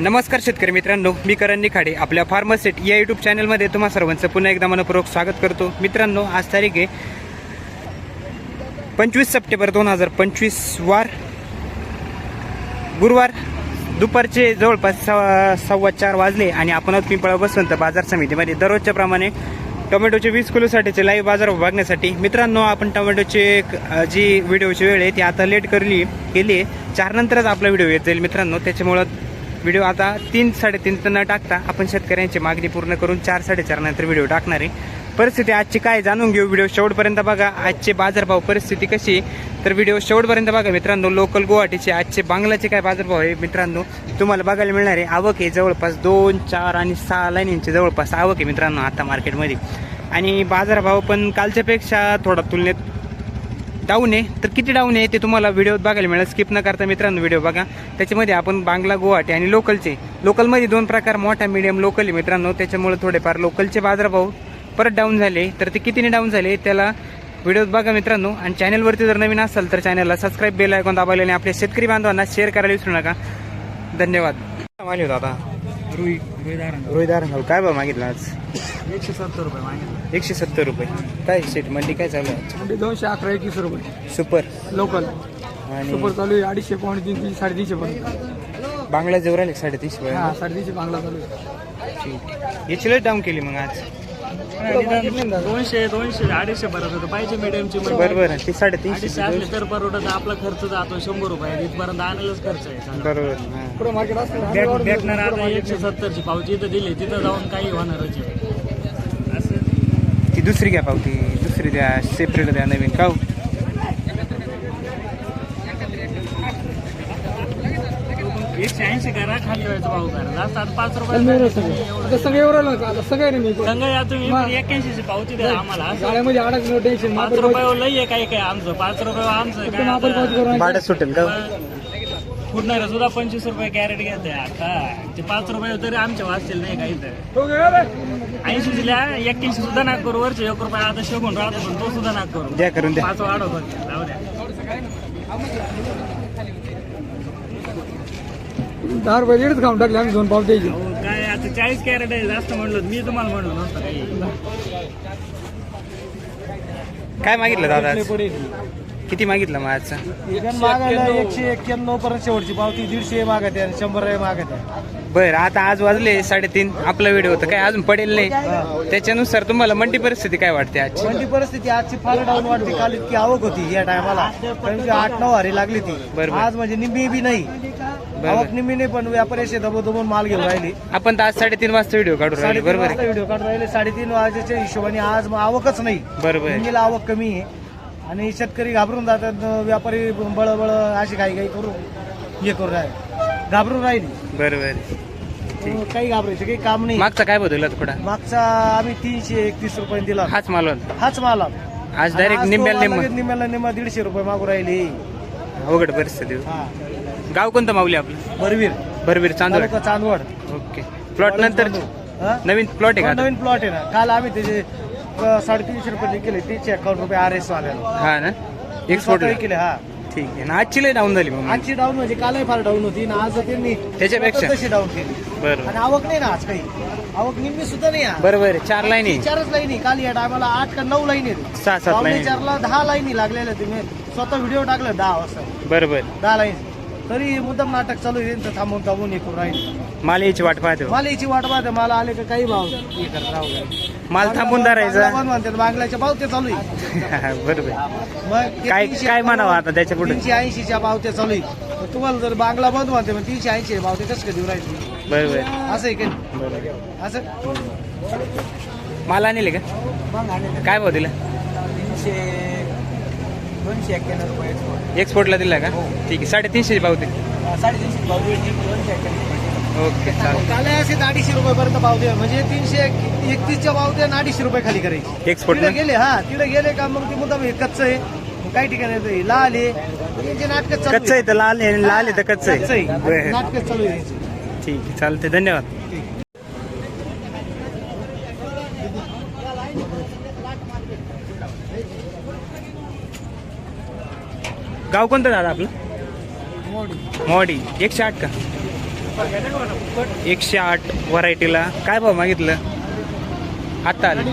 नमस्कार शेतकरी मित्रांनो मी करण निखाडे आपल्या फार्मसेट या यूट्यूब चॅनलमध्ये तुम्हा सर्वांचं पुन्हा एकदा मनपूर्वक स्वागत करतो. मित्रांनो आज तारीख आहे पंचवीस सप्टेंबर दोन हजार पंचवीस वार गुरुवार दुपारचे जवळपास सव्वा सव्वा चार वाजले आणि आपण पिंपळा बसवंत बाजार समितीमध्ये दररोजच्या प्रमाणे टोमॅटोचे वीस किलोसाठीचे लाईव्ह बाजार भागण्यासाठी मित्रांनो आपण टोमॅटोचे जी व्हिडिओची वेळ आहे ती आता लेट करली केली आहे. चारनंतरच आपला व्हिडिओ येत जाईल मित्रांनो त्याच्यामुळं व्हिडिओ आता तीन साडेतीन न टाकता आपण शेतकऱ्यांची मागणी पूर्ण करून चार साडेचार नंतर व्हिडिओ टाकणार आहे. परिस्थिती आजची काय जाणून घेऊ. व्हिडिओ शेवटपर्यंत बघा. आजचे बाजारभाव परिस्थिती कशी तर व्हिडिओ शेवटपर्यंत बघा मित्रांनो. लोकल गुवाहाटीचे आजचे बांगलाचे काय बाजारभाव आहे मित्रांनो? तुम्हाला बघायला मिळणार आहे. आवक आहे जवळपास दोन चार आणि सहा लाईनींची जवळपास आवक आहे मित्रांनो आता मार्केटमध्ये आणि बाजारभाव पण कालच्यापेक्षा थोडा तुलनेत डाऊन आहे. तर किती डाऊन आहे ते तुम्हाला व्हिडिओत बघायला मिळेल. स्किप न करता मित्रांनो व्हिडिओ बघा. त्याच्यामध्ये आपण बांगला गुवाहाटी आणि लोकलचे. लोकलमध्ये दोन प्रकार मोठा मिडियम लोकल आहे मित्रांनो. त्याच्यामुळे थोडेफार लोकलचे बाजारभाव परत डाऊन झाले. तर ते कितीने डाऊन झाले त्याला व्हिडिओत बघा मित्रांनो. आणि चॅनलवरती जर नवीन असाल तर चॅनलला सबस्क्राईब बेल ऐकून दाबायला आणि आपल्या शेतकरी बांधवांना शेअर करायला विसरू नका. धन्यवाद. आता रुई. रुईदार रोहिदार काय भाव मागितला आज? एकशे सत्तर रुपये मागे एकशे सत्तर रुपये. काय सेट मंडी काय चालू आहे? म्हणजे दोनशे अकरा एकवीस रुपये. सुपर. लोकल आणि सुपर चालू आहे अडीचशे पावणे तीन तीनशे साडेतीनशे पर्यंत. बांगला आले साडेतीसशे हा साडेतीनशे बांगला चालू आहे. याची लय डाऊन केली मग आज. दोनशे दोनशे अडीचशे पर्यंत होतं पाहिजे मिडियमची बरं बरं. ती साडेतीनशे अडीचशे असले तर परवडत आपला खर्च जातो शंभर रुपये. इथपर्यंत आणायलाच खर्च आहे. बरोबर हा. आता एकशे सत्तरची पावती इथं दिली तिथं जाऊन काही होणारच आहे. असं ती दुसरी घ्या पावती दुसरी द्या सेपरेट द्या नवीन. काव एकशे ऐंशी करा खाली व्हायचं भाऊ करा जास्त आता पाच सगळे. रुपये सगळे आता सगळे नाही मी संघ या तुम्ही एक्क्याऐंशी पावती द्या आम्हाला. गाड्यामध्ये अडक नो टेन्शन. पाच रुपये लई आहे काय काय आमचं? पाच रुपये आमचं काय आपण पावती आता? करून भाडं सुटेल का? फुटणार सुद्धा पंचवीस रुपये कॅरेट घेते. आता ते पाच रुपये तरी आमच्या वाचतील नाही काही तर हो ऐंशी दिल्या एक्क्याऐंशी सुद्धा नाक करू. वरचे एक रुपये आता शोभून राहतो पण तो सुद्धा नाक करू. द्या करून द्या. पाच जाऊ द्या. दहा रुपये दीडच खाऊन टाकले आम्ही दोन पाव द्यायची. अहो, काय आता चाळीस कॅरेट आहे जास्त म्हणलं मी तुम्हाला म्हणलो काही काय मागितलं दादा आज? किती मागितलं मग आजचा? मागायला एकशे एक्क्याण्णव पर्यंत शेवटची पावती दीडशे मागत आहे शंभर मागत आहे. बरं आता आज वाजले साडेतीन आपला व्हिडिओ होता. काय अजून पडेल नाही? त्याच्यानुसार तुम्हाला मंडी परिस्थिती काय वाटते आजची? मंडी परिस्थिती आजची फार डाऊन वाटते. काल इतकी आवक होती या टायमाला कारण की आठ नऊ हारी लागली ती बरोबर. आज म्हणजे निम्मी बी नाही. आवक निम्मी नाही पण व्यापारी असे दबो दबून माल घेऊन राहिली. आपण तर आज साडेतीन वाजता व्हिडिओ काढू राहिले साडेतीन बरोबर वाजता आहे व्हिडिओ काढून राहिले. साडेतीन वाजेच्या हिशोबाने आज मग आवकच नाही. बरोबर आहे. निम्मीला आवक कमी आहे. आणि शेतकरी घाबरून जातात व्यापारी बळबळ अशी काही काही करून हे करून राहिले. घाबरून राहिली. बरोबर आहे. काही घाबरायचं काही काम नाही. मागचा काय बदलला थोडा? मागचा आम्ही तीनशे एकतीस रुपये दिला. हाच माल होता. हाच माल आज डायरेक्ट निम्म्याला निम्म. निम्म्याला निम्मा दीडशे रुपये मागू राहिली. अवघड परिस्थिती. हा. गाव कोणतं माऊली आपलं? बरवीर बरबीर चांदोड तालुका चांदवड. ओके. प्लॉट नंतर हा? नवीन प्लॉट आहे का? नवीन प्लॉट आहे ना. काल आम्ही त्याचे अ, साडेतीनशे रुपये केले तीनशे अकाउंट रुपये आर एस वाल्याला. हा ना? एक्सपोर्ट स्वतः केले हा. ठीक आहे. ना आजची लय डाऊन झाली मग आजची डाऊन म्हणजे कालही फार डाऊन होती ना आज त्यांनी त्याच्यापेक्षा? तशी डाऊन केली. बरोबर. आणि आवक नाही ना आज काही. आवक निम्मी सुद्धा नाही आज. बरोबर आहे. चार लाईन आहे. चारच लाईनी काल या टायमाला आठ का नऊ लाईनी आहेत. सहा सात लाईन चारला दहा लाईनी लागलेल्या तुम्ही स्वतः व्हिडिओ टाकले दहा वाजता. बरोबर. दहा लाईन तरी मुद्दाम नाटक चालू आहे त्यांचं थांबून थांबून हे करून राहील. माल यायची वाट पाहते. हो. मला याची वाट पाहते मला आले का काही भाव? हे करत राहू द्या. माल थांबून धरायचा. बंद म्हणतात बांगल्याच्या पावत्या चालू आहे. बरोबर. मग ते काय तीनशे काय म्हणावं आता त्याच्या पुढे? तीनशे ऐंशीच्या पावत्या चालू आहे. मग तुम्हाला जर बांगला बंद म्हणते मग तीनशे ऐंशी पावते कसं काय देऊ राहील? बरोबर. असं आहे का बरोबर. असं? माल आणले का? काय भाव दिला? तीनशे दोनशे एक्क्याण्णव रुपये एक्सपोर्टला दिला का? ठीक आहे. साडेतीनशे पावते साडेतीनशे दोनशे एक्क्याण्णव ओके चालेल. काल असेच अडीचशे रुपये पर्यंत भाव द्या म्हणजे तीनशे एकतीसच्या भाव द्या अडीचशे रुपये खाली करायची. एक्सपोर्ट तिकडे गेले हा तिकडे गेले का मग ते मुद्दाम हे कच्च आहे. मग काही ठिकाणी येतं लाल आहे. यांचे नाटक चालू कच्चं आहे तर लाल आहे लाल आहे तर कच्चं कच्चं आहे. आहे बरं. नाटक चालू आहे. यांची. ठीक आहे चालते धन्यवाद. गाव कोणतं दादा आपलं? मोडी. एकशे आठ का? एकशे आठ व्हरायटीला. काय भाव मागितलं? आत्ता आले.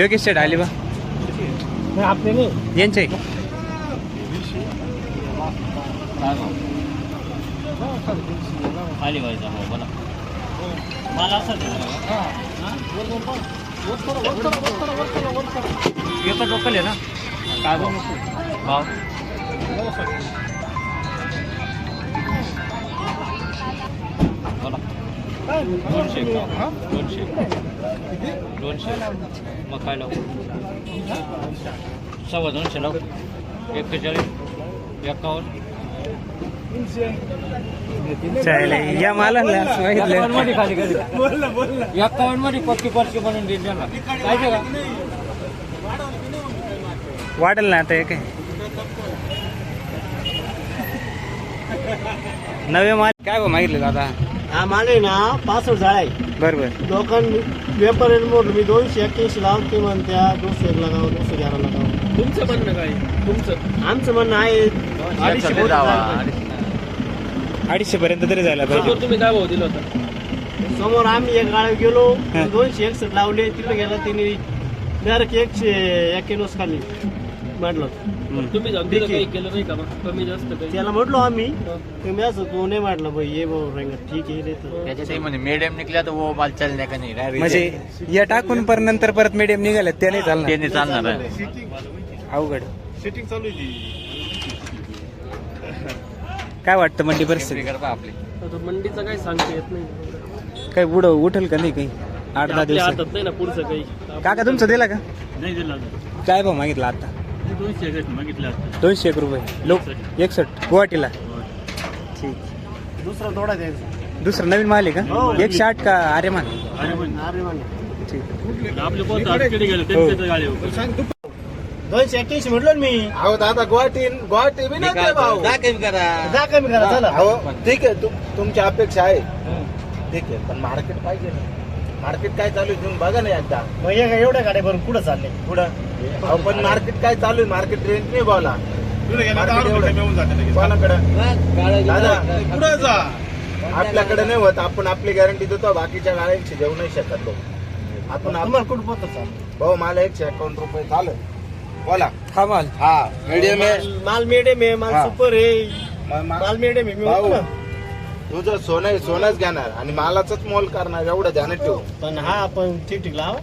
योगेश शेठ आली बा. यांचे. खाली व्हायचा भाऊ बोला. मला असं लोकल आहे ना? काय भाऊ भाव दोनशे? दोनशे दोनशे मग काय लावू सव्वा दोनशे लावू एक्केचाळीस एकावन्न या मागितलं मध्ये खाली एकावन्नमध्ये पक्की पर्ची बनवून त्यांना पाहिजे का वाढेल ना आता काय नवे माल? काय भाव मागितलं दादा हा माले ना पासष्ट झाड आहे. बरोबर लोकांनी व्यापाऱ्यांनी मोडलं मी दोनशे एक्क्याऐंशी लाव ते म्हणत्या दोनशे एक लगाव दोनशे ग्यारा लगाव. तुमचं म्हणणं काय? तुमचं. आमचं म्हणणं आहे अडीचशे. अडीचशे पर्यंत तरी जायला पाहिजे. तुम्ही काय भाव दिला होता. समोर आम्ही एक गाळी गेलो हा. दोनशे एकसष्ट लावले तिकडे गेला तिने डायरेक्ट एकशे एक्क्याण्णव खाली म्हटलं. हम्म. तुम्ही जाऊन दिलं काही केलं नाही का कमी जास्त काही? त्याला म्हटलो आम्ही. तुम्ही असं तू नाही म्हटलं भाई ये भाऊ रंग ठीक आहे रे तर त्याच्यातही म्हणे मीडियम निघल्या तर वो माल चालण्या का नाही? direct म्हणजे या टाकून पर नंतर परत मीडियम निघाले ते नाही चालणार. ते नाही चालणार आहे. अवघड काय वाटतं मंडी परिस्थिती? करता आपली. आता मंडीचं काही सांगता येत नाही. काही पुढं उठेल का नाही काही? आठ दहा आपल्या दिवसात हातात नाही ना पुढचं काही. काका तुमचं दिला का? नाही दिला काय भाव मागितला आता? दोनशे मागितलं एक रुपये. लोक एकसष्ट. गुवाहाटीला. ठीक. दुसरा थोडा द्यायचा दुसरं नवीन माल आहे हो. का एकशे आठ का आर्यमान? अरे मान ठीक. आपले पोत अडचणी गेले हो. त्यांच्या दोनशे एक्क्याऐंशी म्हटलं ना मी. अहो दादा गुवाहाटी गुवाहाटी बी नाही ते भाऊ. जा कमी करा. जा कमी करा चला. अहो ठीक आहे तुमची अपेक्षा आहे. ठीक आहे पण मार्केट पाहिजे ना. मार्केट काय चालू आहे तुम्ही बघा ना एकदा. मग हे एवढ्या गाड्या भरून कुठं चालले? पुढं? अहो पण मार्केट काय चालू आहे? मार्केट रेंज नाही बोला कोणाकडे? दादा जा. आपल्याकडे नाही होत. आपण आपली गॅरंटी देतो बाकीच्या गाड्यांची देऊ नाही शकत लोक. आपण कुठं पोहोचत चाल भाऊ मला एकशे अकाउंट रुपये चालेल बोला. हा माल. हा मीडियम आहे. माल मिडियम आहे माल हा. सुपर आहे. म- मा- माल मिडियम आहे मी भाऊ म्हणतो ना. तुझं सोनं सोनंच घेणार. आणि मालाच मोल करणार एवढं ध्यानात ठेव. पण हा आपण ठीक ठीक लाव.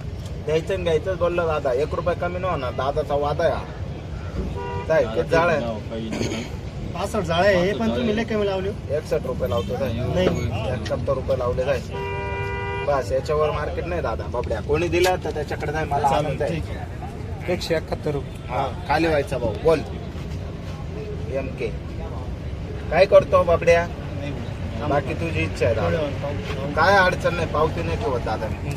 द्यायचं आणि घ्यायचं बोललं दादा एक रुपये कमी नाही होणार दादाचा वादा आहे हा. काय किती झाड आहे पासष्ट झाड आहे हे पण तुम्ही लय कमी लावले हो. एकसष्ट रुपये लावतो काय नाही एकाहत्तर रुपये लावले काय बस याच्यावर मार्केट नाही दादा. बाबड्या कोणी दिला तर त्याच्याकडे नाही मला आनंद आहे. ठीक आहे. एकशे एकाहत्तर रुपये. हा. खाली व्हायचा भाऊ बोल. एम के काय करतो बाबड्या? बाकी तुझी इच्छा आहे दादा. काय अडचण नाही पावती नाही ठेवत दादा. मी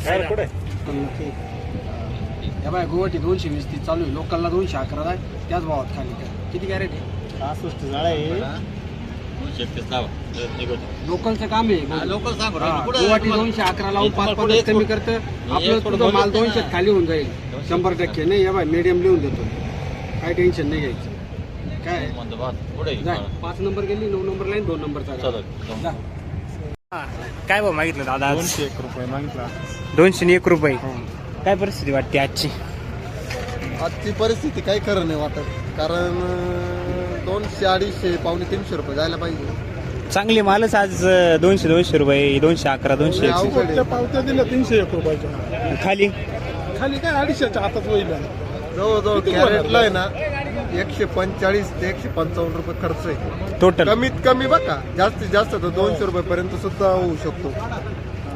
या बाय गुवाहाटी दोनशे वीस ती चालू आहे. लोकलला दोनशे अकरा आहे. त्याच भावात खाली काय किती कॅरेट आहे? पासष्ट झाड आहे. लोकलचं काम आहे. लोकल सांगू. हा, गुवाहाटी दोनशे अकरा लावून पाच पन्नास कमी करतं. आपलं तुझं माल दोनशेत खाली होऊन जाईल. शंभर टक्के. नाही या बाय मीडियम लिहून देतो. काय टेन्शन नाही घ्यायचं. काय? जाय पाच नंबर गेली नऊ नंबर लाईन दोन नंबरचा जा. हा, काय भाव मागितलं दादा? दोनशे एक रुपये मागितला. दोनशे एक रुपये. काय परिस्थिती वाटते आजची? आजची परिस्थिती काही खरं नाही वाटत. कारण दोनशे अडीचशे पावणे तीनशे रुपये जायला पाहिजे. चांगली मालच आज दोनशे दोनशे रुपये दोनशे अकरा दोनशे एकशे. अवघड आहे. पावत्या दिल्या तीनशे एक रुपयाच्या. खाली? खाली काय अडीचशेच्या हातात होईल. जवळजवळ कॅरेटला आहे ना एकशे पंचेचाळीस ते एकशे पंचावन्न रुपये खर्च आहे. टोटल कमीत कमी बघा जास्तीत जास्त तर दोनशे रुपये पर्यंत सुद्धा होऊ शकतो.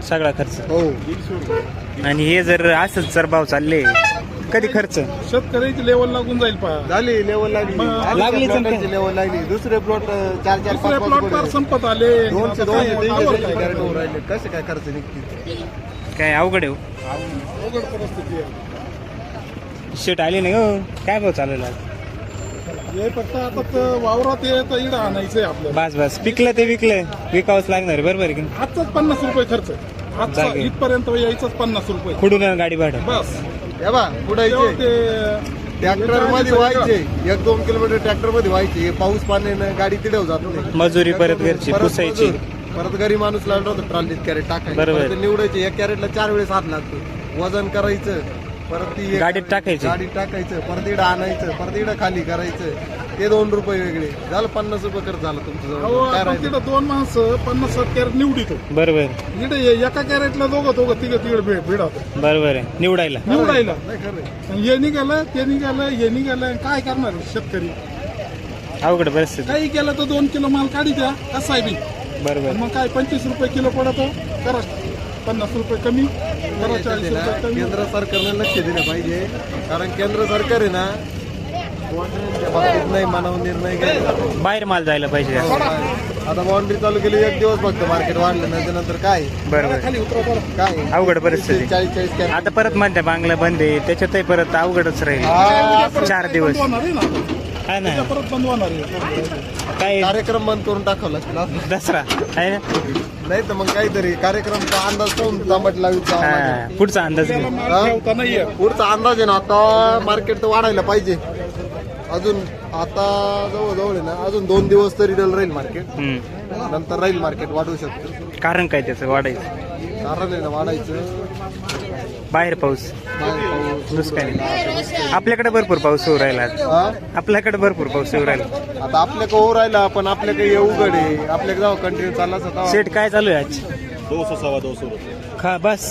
सगळा खर्च. हो. आणि हे जर असंच जर भाव चालले कधी खर्च? शेतकऱ्याची लेवल लागून जाईल पा झाली लेवल लागली. लागली? लेवल लागली. दुसरे प्लॉट चार चार पाच पाच. संपत आले. दोनशे दोनशे तीनशे? कॅरेट होऊन राहिले. कसे काय खर्च निघतील? काय अवघड आहे हो. अवघड परिस्थिती आहे. शेट आले नाही हो. काय भाव चालेल आज? हे फक्त आता तर वावरात ये तर इडं आणायचंय आपल्याला. बस बस. पिकलं ते विकलं. विकावंच लागणार आहे, बरोबर आहे की नाही? आजचाच पन्नास रुपये खर्च आजचा जागे. इथपर्यंत यायचंच पन्नास रुपये. कुठून गाडी भाडं. बस. हे बा ते ट्रॅक्टरमध्ये व्हायचे. एक दोन किलोमीटर ट्रॅक्टरमध्ये व्हायचे. हे पाऊस पाण्यानं गाडी तिडव जात नाही. मजुरी परत घरची परत पुसायची. मजूर, परत घरी माणूस लागला होता ट्रॉलीत कॅरेट टाकायचं बरोबर. परत ते निवडायचे. एक कॅरेटला चार वेळेस हात लागतो. वजन करायचं. परत ती एक- गाडीत टाकायची. गाडीत टाकायचं परत इकडं आणायचं परत इकडं खाली करायचं. ते दोन रुपये वेगळे. झालं पन्नास रुपये खर्च झालं तुमचं अहो जवळ काय आपण राहिलं? तिथं दोन माणसं पन्नास साठ कॅरेट निवडितो बरोबर. इकडे ए- एका कॅरेटला दोघं दोघं तिघं तिकडे भेट भेट बरोबर आहे. निवडायला. निवडायला. नाही खरं आहे. आणि हे निघालं ते निघालं हे निघालं काय करणार शेतकरी? अवघड परिस्थिती. काही केलं तर दोन किलो माल काढी द्या कसा आहे बी. बरोबर. मग काय पंचवीस रुपये किलो पडतो करा. पन्नास रुपये कमी करा चाळीस रुपये कमी. केंद्र सरकारने लक्ष दिलं पाहिजे. कारण केंद्र सरकार आहे ना बाबतीत नाही मानव निर्णय घ्यायला बाहेर माल जायला पाहिजे. जास्त. आता बाउंड्री चालू केली एक दिवस फक्त मार्केट वाढलं त्याच्यानंतर काय? बरोबर. खाली उतरा बरं काय? अवघड परिस्थिती. चाळीस चाळीस कॅरेट. आता परत मध्य बांगला बंद आहे त्याच्यातही परत अवघडच राहील. हा, चार दिवस बंद होणार आहे ना. आता. काय ना परत बंद होणार आहे. काय? कार्यक्रम बंद करून टाकावं दसरा. आहे ना? नाही तर मग काहीतरी कार्यक्रमचा अंदाज पाहून तांबट लावायचा हा, पुढचा अंदाज घेऊ माल हा? ठेवता नाहीये पुढचा अंदाज आहे ना आता मार्केट तर वाढायला पाहिजे. अजून आता जवळजवळ आहे ना अजून दोन दिवस तरी डल राहील मार्केट हम्म. नंतर राहील मार्केट वाढू शकतं. कारण काय त्याचं? वाढायचं. कारण आहे ना वाढायचं. बाहेर पाऊस. दुष्काळी आपल्याकडे भरपूर पाऊस होऊ राहिला. आज. हा? आपल्याकडे भरपूर पाऊस होऊ राहिला. आता आपल्याकडे ओव्हर राहिला पण आपल्याकडे ये उघड आहे. आपल्याकडे जाऊ कंटिन्यू चालला सेट काय चालू आहे आज? दो सौ सवा दो सौ खा बस.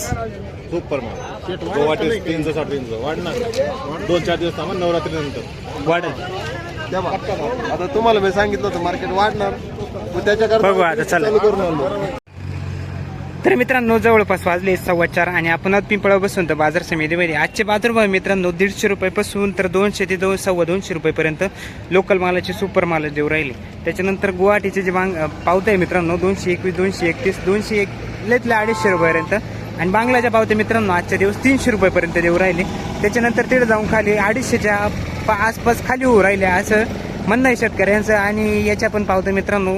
सुपर माल गोवा टेस्ट तीनशे साडेतीनशे वाढणार दोन चार दिवस थांबा नवरात्री नंतर. वाढेल. आता तुम्हाला मी सांगितलं होतं मार्केट वाढणार. मग त्याच्याकरता बघू आता, चला. तर मित्रांनो जवळपास वाजले सव्वा चार आणि आपण पिंपळा बसून तर बाजार समितीमध्ये आजचे बाजारभाव मित्रांनो दीडशे रुपयापासून तर दोनशे ते दोन सव्वा दोनशे रुपयेपर्यंत लोकल मालाचे सुपर माल देऊ राहिले. त्याच्यानंतर गुवाहाटीचे जे बांग पावते आहे मित्रांनो दोनशे एकवीस दोनशे एकतीस दोनशे एक लेतल्या अडीचशे रुपयापर्यंत. आणि बांगलाच्या पावते मित्रांनो आजच्या दिवस तीनशे रुपयेपर्यंत देऊ राहिले. त्याच्यानंतर तिथे जाऊन खाली अडीचशेच्या पा- आसपास खाली होऊ राहिले असं म्हणणं आहे शेतकऱ्यांचं. आणि याच्या पण पावते मित्रांनो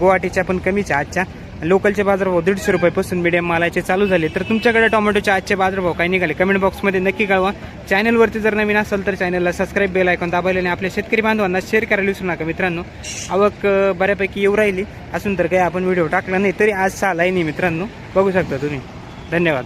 गुवाहाटीच्या पण कमीच्या आजच्या. लोकलचे बाजारभाव दीडशे रुपयापासून मीडियम मालाचे चालू झाले. तर तुमच्याकडे टोमॅटोचे आजचे बाजारभाव काय निघाले? कमेंट बॉक्समध्ये नक्की कळवा. चॅनलवरती जर नवीन असेल तर चॅनलला सबस्क्राईब बेल ऐकून दाबायला आणि आपल्या शेतकरी बांधवांना शेअर करायला विसरू नका. मित्रांनो आवक बऱ्यापैकी येऊ राहिली. असून तर काही आपण व्हिडिओ टाकला नाही तरी आज चालाय नाही मित्रांनो. बघू शकता तुम्ही. धन्यवाद.